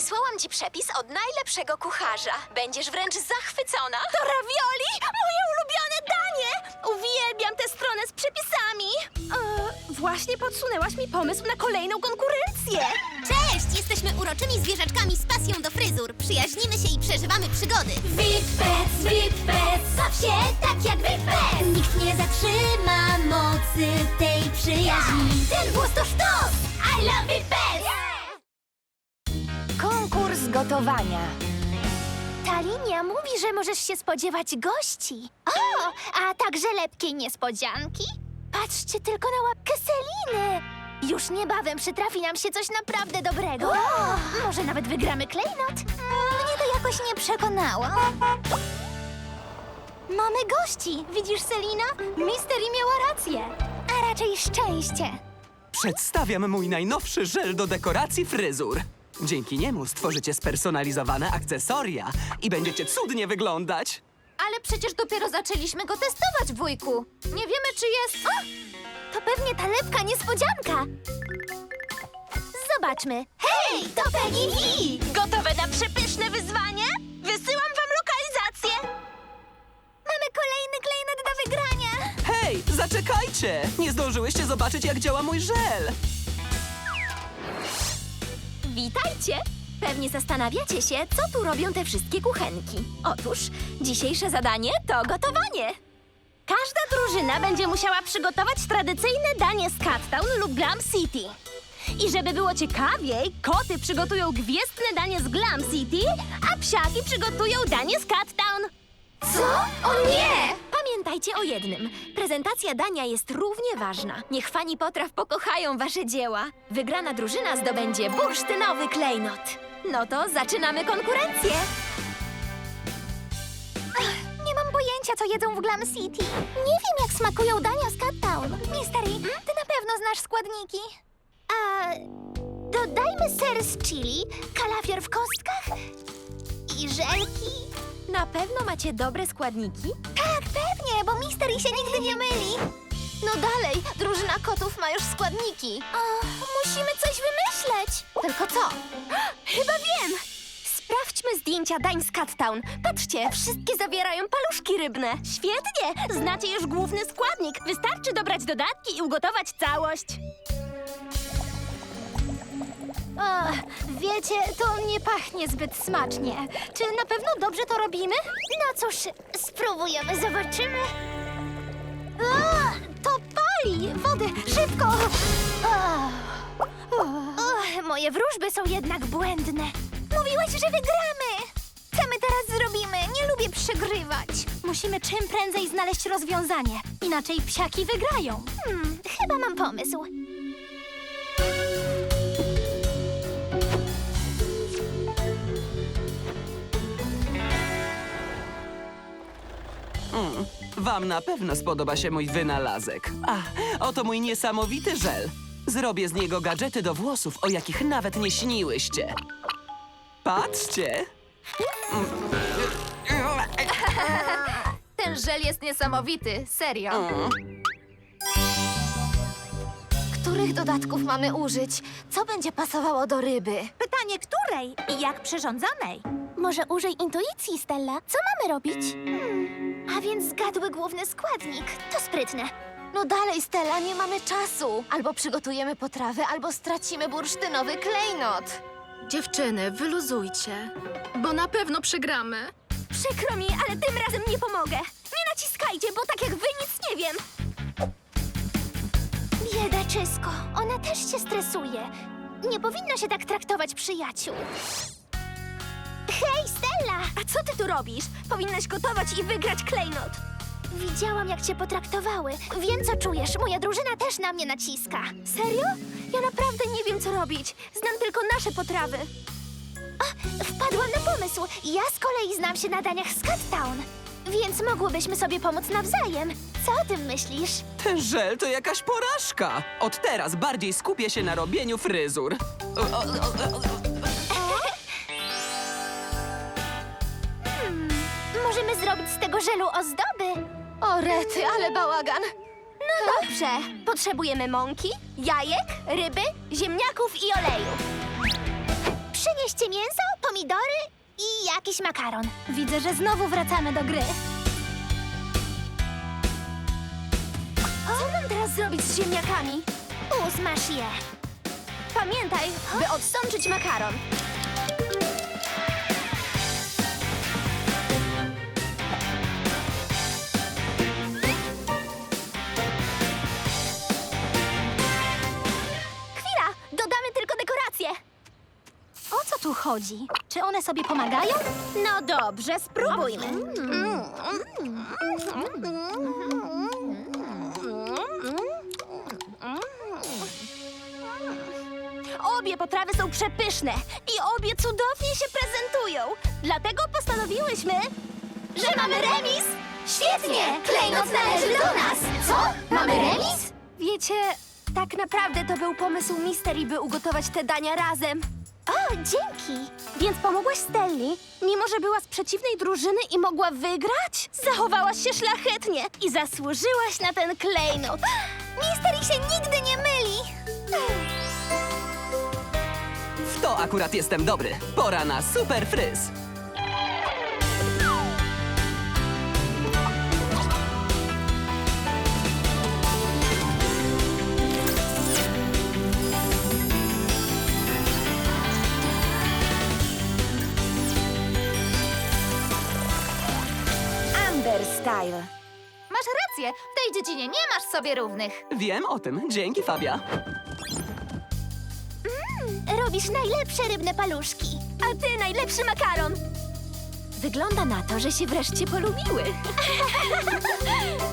Wysłałam ci przepis od najlepszego kucharza. Będziesz wręcz zachwycona. To ravioli! Moje ulubione danie! Uwielbiam tę stronę z przepisami! E, właśnie podsunęłaś mi pomysł na kolejną konkurencję! Cześć! Jesteśmy uroczymi zwierzaczkami z pasją do fryzur. Przyjaźnimy się i przeżywamy przygody. Witpec, Witpec, baw się tak jak Witpec. Nikt nie zatrzyma mocy tej przyjaźni. Ten głos to sztos! I love Witpec! Konkurs gotowania. Ta linia mówi, że możesz się spodziewać gości. O, a także lepkiej niespodzianki. Patrzcie tylko na łapkę Seliny. Już niebawem przytrafi nam się coś naprawdę dobrego. Może nawet wygramy klejnot? Mnie to jakoś nie przekonało. Mamy gości. Widzisz, Selina? Mystery miała rację. A raczej szczęście. Przedstawiam mój najnowszy żel do dekoracji fryzur. Dzięki niemu stworzycie spersonalizowane akcesoria i będziecie cudnie wyglądać. Ale przecież dopiero zaczęliśmy go testować, wujku. Nie wiemy, czy jest... O! To pewnie ta lepka niespodzianka. Zobaczmy. Hej, to Peggy V! Gotowe na przepyszne wyzwanie? Wysyłam wam lokalizację. Mamy kolejny klejnot do wygrania. Hej, zaczekajcie! Nie zdążyłyście zobaczyć, jak działa mój żel. Witajcie! Pewnie zastanawiacie się, co tu robią te wszystkie kuchenki. Otóż dzisiejsze zadanie to gotowanie. Każda drużyna będzie musiała przygotować tradycyjne danie z Cattown lub Glam City. I żeby było ciekawiej, koty przygotują gwiezdne danie z Glam City, a psiaki przygotują danie z Cattown. Co? O nie! Pamiętajcie o jednym. Prezentacja dania jest równie ważna. Niech fani potraw pokochają wasze dzieła. Wygrana drużyna zdobędzie bursztynowy klejnot. No to zaczynamy konkurencję. Nie mam pojęcia, co jedzą w Glam City. Nie wiem, jak smakują dania z Cat Town. Mystery, ty na pewno znasz składniki. A dodajmy ser z chili, kalafior w kostkach i żelki. Na pewno macie dobre składniki? Tak, pewnie, bo Mystery się nigdy nie myli. No dalej, drużyna kotów ma już składniki. O, musimy coś wymyśleć. Tylko co? Chyba wiem. Sprawdźmy zdjęcia dań z Cat Town. Patrzcie, wszystkie zawierają paluszki rybne. Świetnie! Znacie już główny składnik. Wystarczy dobrać dodatki i ugotować całość. O, wiecie, to nie pachnie zbyt smacznie. Czy na pewno dobrze to robimy? No cóż, spróbujemy, zobaczymy. O, to pali! Wody, szybko! O, o, moje wróżby są jednak błędne. Mówiłeś, że wygramy! Co my teraz zrobimy? Nie lubię przegrywać. Musimy czym prędzej znaleźć rozwiązanie. Inaczej psiaki wygrają. Hmm, chyba mam pomysł. Wam na pewno spodoba się mój wynalazek. A, oto mój niesamowity żel. Zrobię z niego gadżety do włosów, o jakich nawet nie śniłyście. Patrzcie! Ten żel jest niesamowity, serio. Których dodatków mamy użyć? Co będzie pasowało do ryby? Pytanie której i jak przyrządzonej? Może użyj intuicji, Stella. Co mamy robić? Hmm, a więc zgadły główny składnik. To sprytne. No dalej, Stella, nie mamy czasu. Albo przygotujemy potrawę, albo stracimy bursztynowy klejnot. Dziewczyny, wyluzujcie, bo na pewno przegramy. Przykro mi, ale tym razem nie pomogę. Nie naciskajcie, bo tak jak wy nic nie wiem. Biedaczysko, ona też się stresuje. Nie powinno się tak traktować przyjaciół. Hej, Stella! A co ty tu robisz? Powinnaś gotować i wygrać klejnot. Widziałam, jak cię potraktowały. Wiem, co czujesz. Moja drużyna też na mnie naciska. Serio? Ja naprawdę nie wiem, co robić. Znam tylko nasze potrawy. A, wpadłam na pomysł. Ja z kolei znam się na daniach z Cat Town. Więc mogłybyśmy sobie pomóc nawzajem. Co o tym myślisz? Ten żel to jakaś porażka. Od teraz bardziej skupię się na robieniu fryzur. O, o, o, o, Możemy z tego żelu ozdoby. O rety, ale bałagan. No dobrze. Potrzebujemy mąki, jajek, ryby, ziemniaków i oleju. Przynieście mięso, pomidory i jakiś makaron. Widzę, że znowu wracamy do gry. Co mam teraz zrobić z ziemniakami? Usmaż je. Pamiętaj, by odsączyć makaron. Chodzi? Czy one sobie pomagają? No dobrze, spróbujmy. Obie potrawy są przepyszne i obie cudownie się prezentują. Dlatego postanowiłyśmy, że mamy remis. Świetnie! Klejnot należy do nas. Co? Mamy remis? Wiecie, tak naprawdę to był pomysł Mistery, by ugotować te dania razem. O, dzięki. Więc pomogłaś Stelli, mimo że była z przeciwnej drużyny i mogła wygrać? Zachowałaś się szlachetnie i zasłużyłaś na ten klejnot. Mistery się nigdy nie myli. W to akurat jestem dobry. Pora na super fryz. Style. Masz rację, w tej dziedzinie nie masz sobie równych. Wiem o tym. Dzięki, Fabia. Robisz najlepsze rybne paluszki. A ty najlepszy makaron. Wygląda na to, że się wreszcie polubiły.